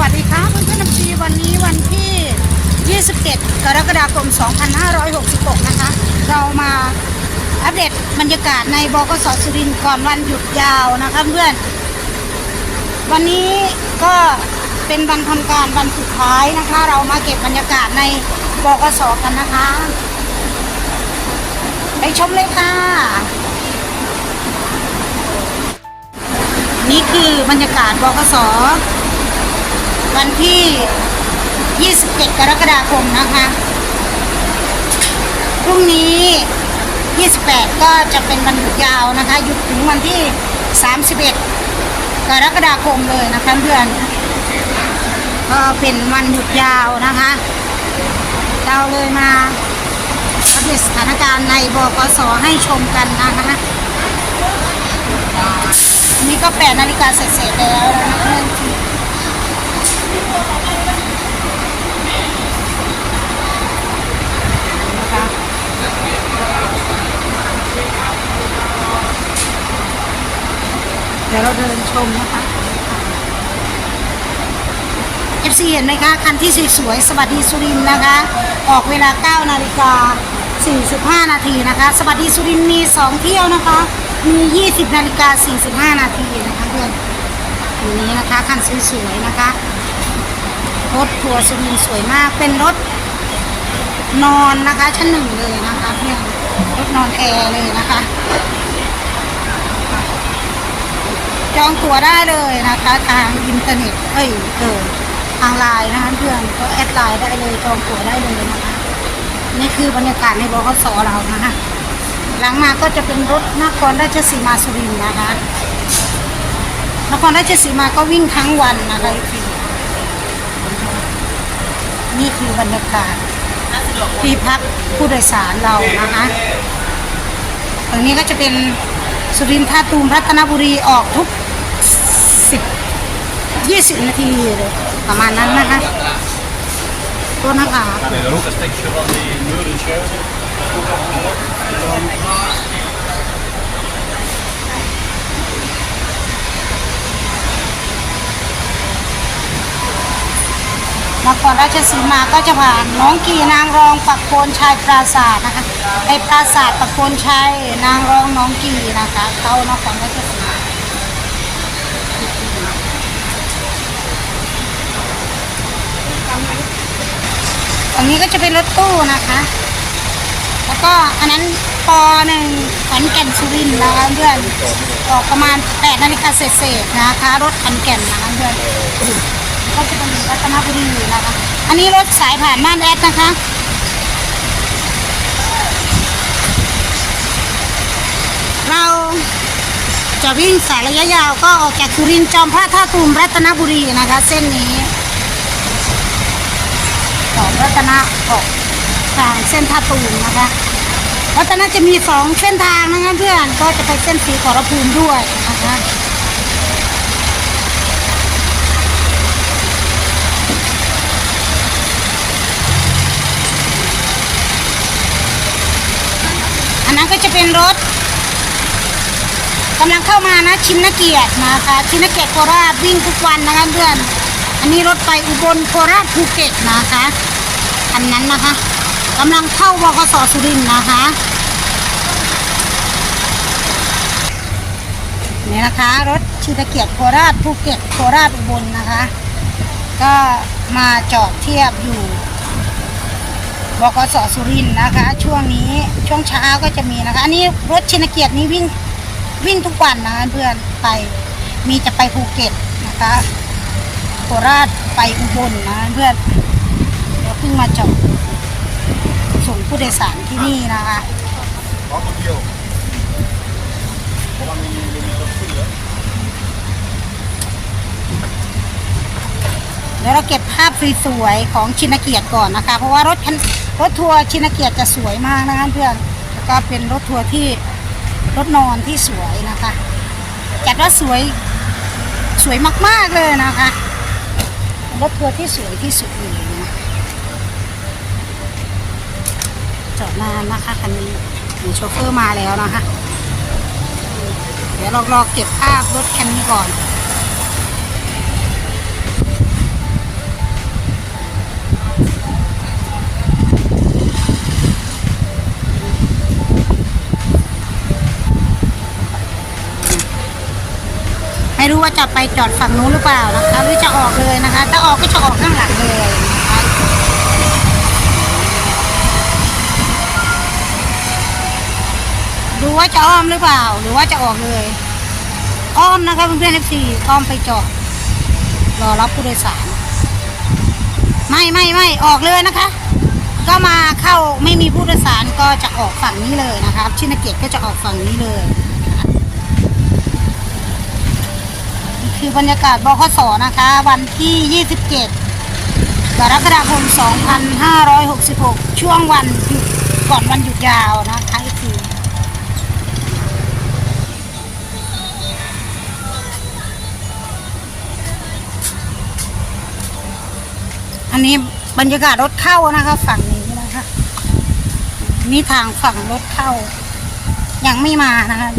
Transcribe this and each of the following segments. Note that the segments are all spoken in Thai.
วัสดีครับเพื่อนๆน้ำชีวันนี้วันที่ 27 กรกฎาคม 2566 นะคะ เรามาอัปเดตบรรยากาศในบกสสุรินทร์ก่อนวันหยุดยาวนะคะเพื่อน วันนี้ก็เป็นวันทำการวันสุดท้ายนะคะ เรามาเก็บบรรยากาศในบกสกันนะคะ ไปชมเลยค่ะนี่คือบรรยากาศบกส วันที่ 27 กรกฎาคมนะคะพรุ่งนี้ 28 ก็จะเป็นวันหยุดยาวนะคะ หยุดถึงวันที่ 31 กรกฎาคมเลยนะคะเพื่อนก็เป็นวันหยุดยาวนะคะ เราเลยมาอัปเดตสถานการณ์ในบกสให้ชมกันนะคะนี่ก็แปดนาฬิกาเสร็จแล้วนะคะ เดี๋ยวเราเดินชมนะคะ FC เห็นไหมคะคันที่สวยๆสวัสดีสุรินทร์นะคะ ออกเวลา 9 นาฬิกา 45 นาทีนะคะ สวัสดีสุรินมี 2 เที่ยวนะคะ มี 20 นาฬิกา 45 นาทีนะคะเพื่อนอันนี้นะคะคันสวยๆนะคะ รถทัวร์สุรินทร์สวยมาก เป็นรถนอนนะคะ ชั้นหนึ่งเลยนะคะเพื่อนรถนอนแอร์เลยนะคะ จองตั๋วได้เลยนะคะ ทางอินเทอร์เน็ตเอ้ยเออทางไลน์นะคะเพื่อนก็แอดไลน์ได้เลยจองตั๋วได้เลยนะคะ นี่คือบรรยากาศในบกสเรานะคะหลังมาก็จะเป็นรถนครราชสีมาสุรินทร์นะคะนครราชสีมาก็วิ่งทั้งวันนะคะ นี่คือบรรยากาศที่พักผู้โดยสารเรานะคะตรงนี้ก็จะเป็นสุรินทร์ท่าตูมรัตนบุรีออกทุกสิบยี่สิบนาทีเลยประมาณนั้นนะคะตัวนะคะ นครราชสีมาก็จะผ่านน้องกีนางรองปักโคนชัยปราสาทนะคะไอปราสาทปักโคนชัยนางรองน้องกีนะคะเข้านครราชสีมาอันนี้ก็จะเป็นรถตู้นะคะ แล้วก็อันนั้นปอหนึ่งขอนแก่นสุรินทร์นะคะเพื่อนออกประมาณ8นาฬิกาเศษๆนะคะ รถขอนแก่นนะคะเพื่อน ก็จะเป็นรัตนบุรีนะคะ อันนี้รถสายผ่านม่านแอดนะคะเราจะวิ่งสายระยะยาวก็ออกจากสุรินทร์จอมพระท่าตูมรัตนบุรีนะคะ เส้นนี้ของรัตนะออกทางเส้นท่าตูมนะคะรัตนะจะมีสองเส้นทางนะคะเพื่อนก็จะไปเส้นสีขอรภูมิด้วยนะคะ อันนั้นก็ จะเป็นรถกำลังเข้ามานะชินนเกียรตินะคะชินนเกียรติโคราชวิ่งทุกวันนะคะเพื่อนอันนี้รถไปอุบลโคราชภูเก็ตนะคะอันนั้นนะคะกำลังเข้าบกสสุรินทร์นะคะนี่นะคะรถชินนเกียรติโคราชภูเก็ตโคราชอุบลนะคะ ก็มาจอดเทียบอยู่ บกสสุรินทร์นะคะ ช่วงนี้ช่วงเช้าก็จะมีนะคะ อันนี้รถชินเกียรตินี้วิ่งวิ่งทุกวันนะคะเพื่อนไปมีจะไปภูเก็ตนะคะโคราชไปอุบลนะเพื่อนเดี๋ยวเพิ่งมาจอดส่งผู้โดยสารที่นี่นะคะ Wat een deel. Hoe lang jullie met dat voelen? เดี๋ยวเราเก็บภาพสวยๆของชินเกียรติก่อนนะคะ เพราะว่ารถคัน รถทัวร์ชินเกียรติจะสวยมากนะคะเพื่อนแล้วก็เป็นรถทัวร์ที่รถนอนที่สวยนะคะจัดว่าสวยสวยมาก ๆ เลยนะคะรถทัวร์ที่สวยที่สุดเลยนะจอดนานนะคะคันนี้มีโชเฟอร์มาแล้วนะคะ เดี๋ยวเรารอเก็บภาพรถคันนี้ก่อน ว่าจะไปจอดฝั่งนู้นหรือเปล่านะคะ หรือจะออกเลยนะคะ ถ้าออกก็จะออกข้างหลังเลยดูว่าจะอ้อมหรือเปล่า หรือว่าจะออกเลย อ้อมนะคะเพื่อนๆ FC อ้อมไปจอดรอรับผู้โดยสาร ไม่ไม่ไม่ออกเลยนะคะ ก็มาเข้าไม่มีผู้โดยสารก็จะออกฝั่งนี้เลยนะคะชินเกตก็จะออกฝั่งนี้เลย คือบรรยากาศบคสนะคะ วันที่ 27กรกฎาคม 2566 ช่วงวันหยุดก่อนวันหยุดยาวนะคะอีกทีอันนี้บรรยากาศรถเข้านะคะฝั่งนี้นะคะนี่ทางฝั่งรถเข้า ยังไม่มานะคะ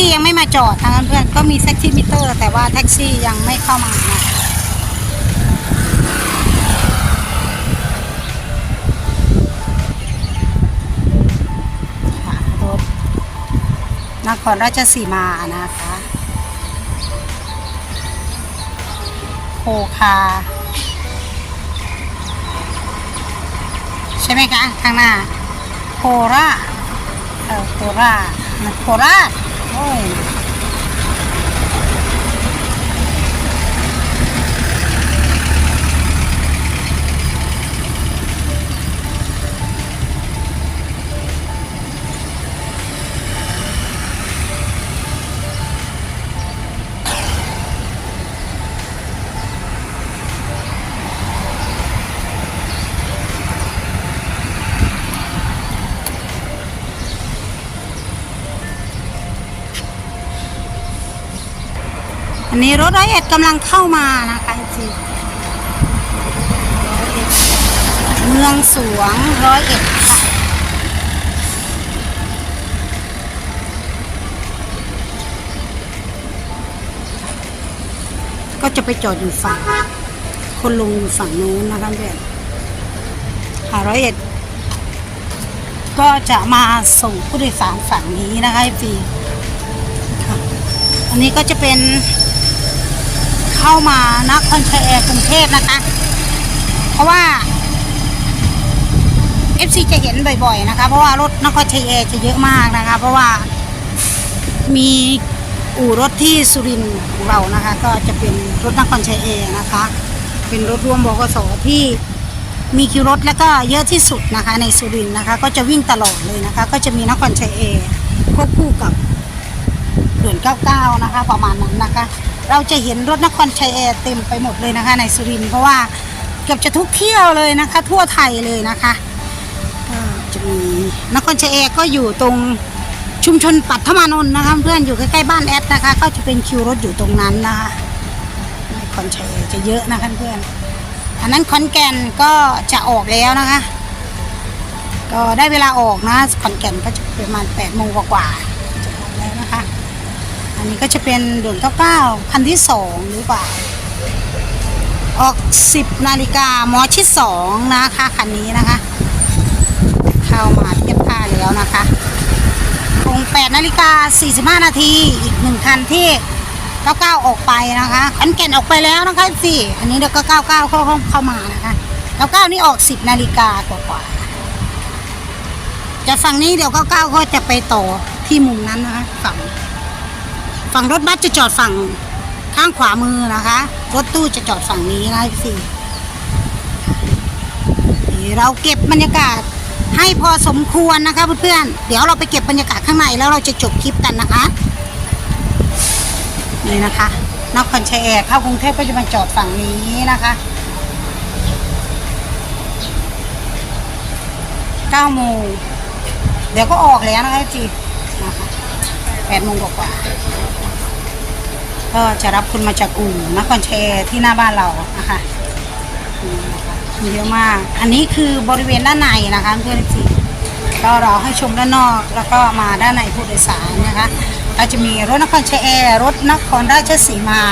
ที่ยังไม่มาจอดทางนะคะเพื่อนก็มีแท็กซี่มิเตอร์ แต่ว่าแท็กซี่ยังไม่เข้ามานะคะค่ะรถนครราชสีมานะคะโคคา ใช่ไหมคะข้างหน้าโคราชเออโคราโครา ช นนี้รถร้อยเอ็ดกำลังเข้ามานะคะจีเมืองสวงร้อยเอ็ดค่ะก็จะไปจอดอยู่ฝั่งคนลงอยู่ฝั่งนู้นนะคะเพื่อนหาร้อยเอ็ดก็จะมาส่งผู้โดยสารฝั่งนี้นะคะฟรีอันนี้ก็จะเป็น เข้ามานครชัยแอร์กรุงเทพนะคะ เพราะว่า FC จะเห็นบ่อยๆนะคะ เพราะว่ารถนครชัยแอร์จะเยอะมากนะคะ เพราะว่ามีอู่รถที่สุรินทร์ของเรานะคะ ก็จะเป็นรถนครชัยแอร์นะคะ เป็นรถร่วมบกสที่มีคิวรถแล้วก็เยอะที่สุดนะคะ ในสุรินทร์นะคะ ก็จะวิ่งตลอดเลยนะคะ ก็จะมีนครชัยแอร์ควบคู่กับเดือน99 นะคะ ประมาณนั้นนะคะ เราจะเห็นรถนครชัยแอร์เต็มไปหมดเลยนะคะ ในสุรินทร์เพราะว่าเกือบจะทุกเที่ยวเลยนะคะ ทั่วไทยเลยนะคะจะมีนครชัยแอร์ก็อยู่ตรงชุมชนปัทมานนท์นะคะเพื่อนอยู่ใกล้ๆบ้านแอดนะคะ ก็จะเป็นคิวรถอยู่ตรงนั้นนะคะนครชัยแอร์จะเยอะนะคะเพื่อนอันนั้นขอนแก่นก็จะออกแล้วนะคะ ก็ได้เวลาออกนะขอนแก่นก็จะประมาณ8โมงกว่าๆ อันนี้ก็จะเป็นด่วน99คันที่สองหรือเปล่า ออก10นาฬิกาหมอชิดสองนะคะคันนี้นะคะ เข้ามาเทียบท่าแล้วนะคะตรง8นาฬิกา45นาทีอีกหนึ่งคันที่99ออกไปนะคะอันแก่นออกไปแล้วนะคะสี่อันนี้เดี๋ยวก็99เข้าเข้าเข้ามานะคะ99นี่ออก10นาฬิกากว่าๆจากฝั่งนี้เดี๋ยว99ก็จะไปต่อที่มุมนั้นนะคะฝั่ง ฝั่งรถบัสจะจอดฝั่งข้างขวามือนะคะ รถตู้จะจอดฝั่งนี้นะพี่เราเก็บบรรยากาศให้พอสมควรนะคะเพื่อนๆเดี๋ยวเราไปเก็บบรรยากาศข้างในแล้วเราจะจบคลิปกันนะคะนี่นะคะนครชัยแอร์เข้ากรุงเทพก็จะมาจอดฝั่งนี้นะคะ9โมงเดี๋ยวก็ออกแล้วนะคะจี 8โมงกว่าๆก็จะรับคุณมาจากอู่นครแอร์ที่หน้าบ้านเรานะคะนี่นะคะมีเยอะมาก อันนี้คือบริเวณด้านในนะคะเพื่อนๆก็เราให้ชมด้านนอกแล้วก็มาด้านในผู้โดยสารนะคะก็จะมีรถนครแอร์รถนครราชสีมา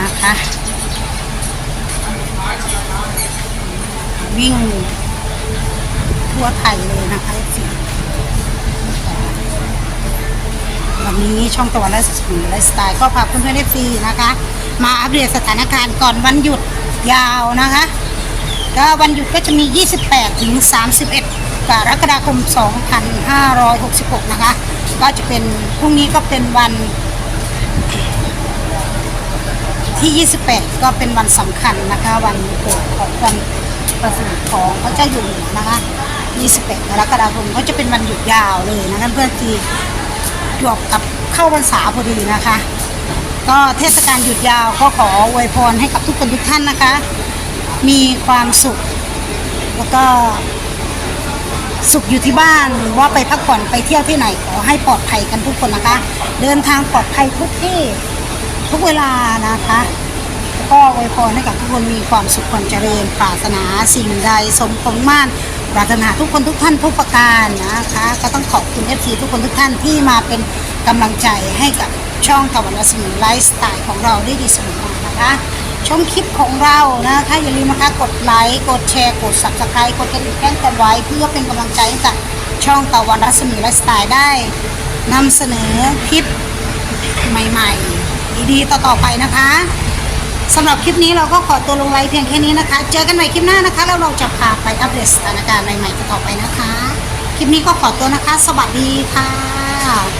นะคะวิ่งทั่วไทยเลยนะคะสิ วันนี้ช่องตะวันและสีไลฟ์สไตล์ก็พาเพื่อนๆได้ฟรีนะคะ มาอัปเดตสถานการณ์ก่อนวันหยุดยาวนะคะก็วันหยุดก็จะมี 28 ถึง 31กรกฎาคม 2566 นะคะ ก็จะเป็นพรุ่งนี้ก็เป็นวันที่ 28 ก็เป็นวันสำคัญนะคะ วันเกิดของวันประสูติของพระเจ้าอยู่หัวนะคะ 28 กรกฎาคมก็จะเป็นวันหยุดยาวเลยนะคะเพื่อนที่ จวบกับเข้าพรรษาพอดีนะคะ ก็เทศกาลหยุดยาวก็ขออวยพรให้กับทุกคนทุกท่านนะคะ มีความสุข แล้วก็สุขอยู่ที่บ้านหรือว่าไปพักผ่อนไปเที่ยวที่ไหนขอให้ปลอดภัยกันทุกคนนะคะ เดินทางปลอดภัยทุกที่ทุกเวลานะคะ ก็อวยพรให้กับทุกคนมีความสุขความเจริญปรารถนาสิ่งใดสมความมั่นปรารถนาทุกคนทุกท่านทุกประการนะคะ ก็ต้องขอบคุณเอฟซีทุกคนทุกท่านที่มาเป็นกำลังใจให้กับช่องตะวันรัศมีไลฟ์สไตล์ของเราได้ดีเสมอมานะคะชมคลิปของเรานะคะอย่าลืมนะคะกดไลค์กดแชร์กด subscribe กดกระดิ่งแจ้งเตือนไว้ เพื่อเป็นกำลังใจให้กับช่องตะวันรัศมีไลฟ์สไตล์ได้นำเสนอคลิปใหม่ๆ ดีๆ ต่อๆไปนะคะ สำหรับคลิปนี้เราก็ขอตัวลงไลฟ์เพียงแค่นี้นะคะ เจอกันใหม่คลิปหน้านะคะ แล้วเราจะพาไปอัปเดตสถานการณ์ใหม่ๆต่อไปนะคะ คลิปนี้ก็ขอตัวนะคะ สวัสดีค่ะ